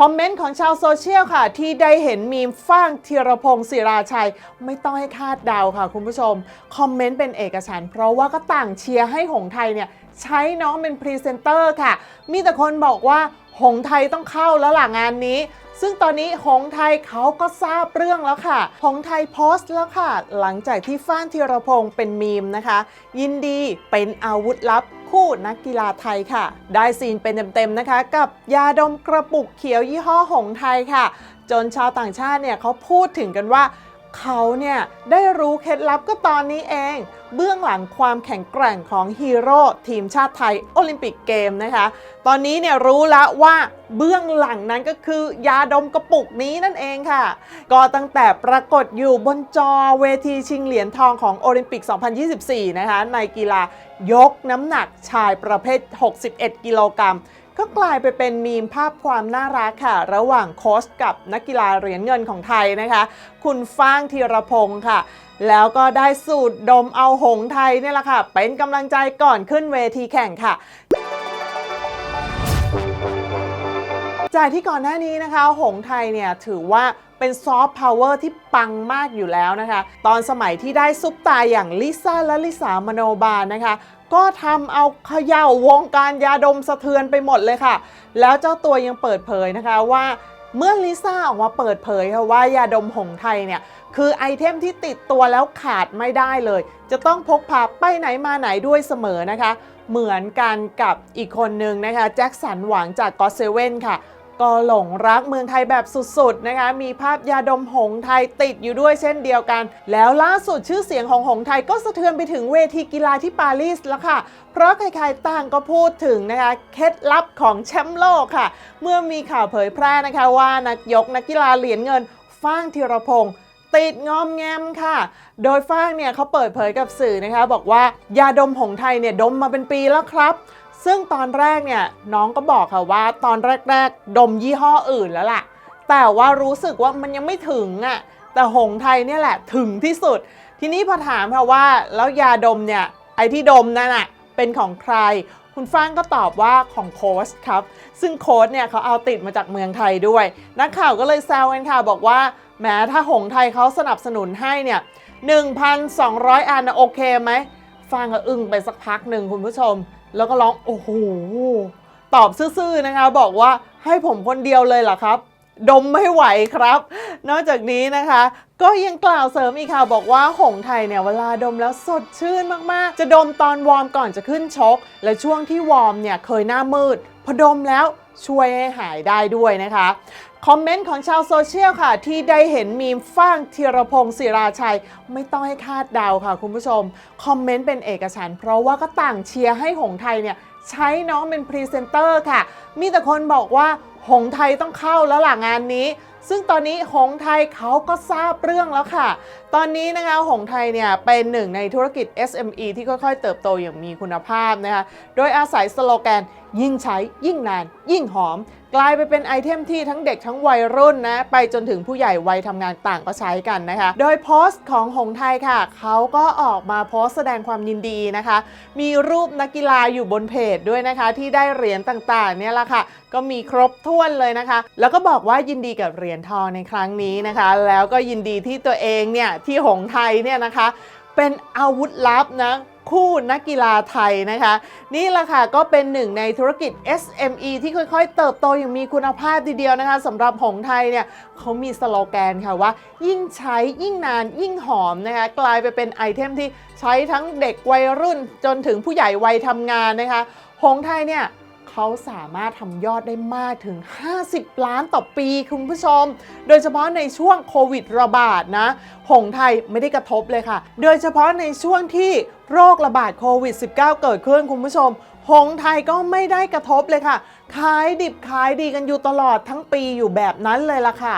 คอมเมนต์ของชาวโซเชียลค่ะ ที่ได้เห็นมีมฟ้างธีรพงศ์ศิราชัย ไม่ต้องให้คาดเดาค่ะ คุณผู้ชม คอมเมนต์เป็นเอกฉันท์เพราะว่าก็ต่างเชียร์ให้หงไทยเนี่ยใช้น้องเป็นพรีเซนเตอร์ค่ะ มีแต่คนบอกว่าหงไทยต้องเข้าแล้วล่ะงานนี้ ซึ่งตอนนี้หงไทยเขาก็ทราบเรื่องแล้วค่ะ หงไทยโพสต์แล้วค่ะ หลังจากที่ฟ้านธีรพงศ์เป็นมีมนะคะ ยินดีเป็นอาวุธลับ คู่นักกีฬาไทยค่ะ ได้ซีนเป็นเต็มๆนะคะ กับยาดมกระปุกเขียวยี่ห้อหงไทยค่ะ จนชาวต่างชาติเนี่ยเขาพูดถึงกันว่า เขาเนี่ยได้รู้เคล็ดลับก็ตอนนี้เอง เบื้องหลังความแข็งแกร่งของฮีโร่ทีมชาติไทยโอลิมปิกเกมนะคะ ตอนนี้เนี่ยรู้แล้วว่าเบื้องหลังนั้นก็คือยาดมกระปุกนี้นั่นเองค่ะ ก็ตั้งแต่ปรากฏอยู่บนจอเวทีชิงเหรียญทองของโอลิมปิก 2024 นะคะในกีฬายกน้ำหนักชายประเภท 61 กิโลกรัม ก็กลายไปเป็นมีมภาพความน่ารักค่ะ ระหว่างโค้ชกับนักกีฬาเหรียญเงินของไทยนะคะ คุณฟ้างธีรพงศ์ค่ะ แล้วก็ได้สูตรดมเอาหงไทยนี่แหละค่ะ เป็นกำลังใจก่อนขึ้นเวทีแข่งค่ะจากที่ก่อนหน้านี้นะคะ หงไทยเนี่ยถือว่าเป็นซอฟต์พาวเวอร์ที่ปังมากอยู่แล้วนะคะ ตอนสมัยที่ได้ซุปตาอย่างลิซ่าและลิสามโนบาลนะคะ ก็ทำเอาเขย่าวงการยาดมสะเทือนไปหมดเลยค่ะ แล้วเจ้าตัวยังเปิดเผยนะคะว่าเมื่อลิซ่าออกมาเปิดเผยค่ะว่ายาดมหงไทยเนี่ย คือไอเทมที่ติดตัวแล้วขาดไม่ได้เลย จะต้องพกพาไปไหนมาไหนด้วยเสมอนะคะ เหมือนกันกับอีกคนนึงนะคะ แจ็คสันหวังจากก็เซเว่นค่ะ ก็หลงรักเมืองไทยแบบสุดๆนะคะ มีภาพยาดมหงไทยติดอยู่ด้วยเช่นเดียวกัน แล้วล่าสุดชื่อเสียงของหงไทยก็สะเทือนไปถึงเวทีกีฬาที่ปารีสแล้วค่ะ เพราะใครๆต่างก็พูดถึงนะคะ เคล็ดลับของแชมป์โลกค่ะ เมื่อมีข่าวเผยแพร่นะคะว่านักยกนักกีฬาเหรียญเงินฟ้างธีรพงศ์ติดงอมแงมค่ะ โดยฟ้างเนี่ยเขาเปิดเผยกับสื่อนะคะ บอกว่ายาดมหงไทยเนี่ยดมมาเป็นปีแล้วครับ ซึ่งตอนแรกเนี่ยน้องก็บอกค่ะว่าตอนแรก ๆ ดมยี่ห้ออื่นแล้วล่ะ แต่ว่ารู้สึกว่ามันยังไม่ถึงอะ่ะแต่หงไทยเนี่ยแหละถึงที่สุด ทีนี้พอถามค่ะว่าแล้วยาดมเนี่ยไอที่ดมนั่นอะเป็นของใคร คุณฟ้างก็ตอบว่าของโค้ชครับ ซึ่งโค้ชเนี่ยเขาเอาติดมาจากเมืองไทยด้วย นักข่าวก็เลยแซวกันค่ะบอกว่าแม้ถ้าหงไทยเขาสนับสนุนให้เนี่ย 1,200 อันนะโอเคไหม ฟังก็อึ้งไปสักพักหนึ่งคุณผู้ชม แล้วก็ร้องโอ้โหตอบซื่อๆนะคะ บอกว่าให้ผมคนเดียวเลยเหรอครับ ดมไม่ไหวครับ นอกจากนี้นะคะ ก็ยังกล่าวเสริมอีกค่ะ บอกว่าหงไทยเนี่ยเวลาดมแล้วสดชื่นมากๆ จะดมตอนวอร์มก่อนจะขึ้นชก และช่วงที่วอร์มเนี่ยเคยหน้ามืดพอดมแล้วช่วยให้หายได้ด้วยนะคะ คอมเมนต์ของชาวโซเชียลค่ะ ที่ได้เห็นมีมฟ้างธีรพงศ์ศิราชัย ไม่ต้องให้คาดเดาค่ะคุณผู้ชม คอมเมนต์เป็นเอกฉันเพราะว่าก็ต่างเชียร์ให้หงไทยเนี่ยใช้น้องเป็นพรีเซนเตอร์ค่ะ มีแต่คนบอกว่าหงไทยต้องเข้าแล้วล่ะงานนี้ ซึ่งตอนนี้หงไทยเขาก็ทราบเรื่องแล้วค่ะ ตอนนี้นะคะหงไทยเนี่ยเป็นหนึ่งในธุรกิจ SME ที่ค่อยๆ เติบโตอย่างมีคุณภาพนะคะ โดยอาศัยสโลแกนยิ่งใช้ยิ่งนาน ยิ่งหอมกลายไปเป็นไอเทมที่ทั้งเด็กทั้งวัยรุ่นนะ ไปจนถึงผู้ใหญ่วัยทำงานต่างก็ใช้กันนะคะ โดยโพสต์ของหงไทยค่ะ เขาก็ออกมาโพสต์แสดงความยินดีนะคะ มีรูปนักกีฬาอยู่บนเพจด้วยนะคะ ที่ได้เหรียญต่างๆ เนี่ยแหละค่ะ ก็มีครบถ้วนเลยนะคะ แล้วก็บอกว่ายินดีกับเหรียญทองในครั้งนี้นะคะ แล้วก็ยินดีที่ตัวเองเนี่ยที่หงไทยเนี่ยนะคะ เป็นอาวุธลับนะคู่นักกีฬาไทยนะคะ นี่แหละค่ะก็เป็นหนึ่งในธุรกิจ SME ที่ค่อยๆ เติบโตอย่างมีคุณภาพทีเดียวนะคะสำหรับหงไทยเนี่ยเขามีสโลแกนค่ะว่า ยิ่งใช้ยิ่งนานยิ่งหอมนะคะกลายไปเป็นไอเทมที่ใช้ทั้งเด็กวัยรุ่นจนถึงผู้ใหญ่วัยทำงานนะคะหงไทยเนี่ย เขาสามารถทำยอดได้มากถึง 50 ล้านต่อปีคุณผู้ชม โดยเฉพาะในช่วงโควิดระบาดนะ หงไทยไม่ได้กระทบเลยค่ะ โดยเฉพาะในช่วงที่โรคระบาดโควิด -19 เกิดขึ้นคุณผู้ชม หงไทยก็ไม่ได้กระทบเลยค่ะ ขายดิบขายดีกันอยู่ตลอดทั้งปีอยู่แบบนั้นเลยล่ะค่ะ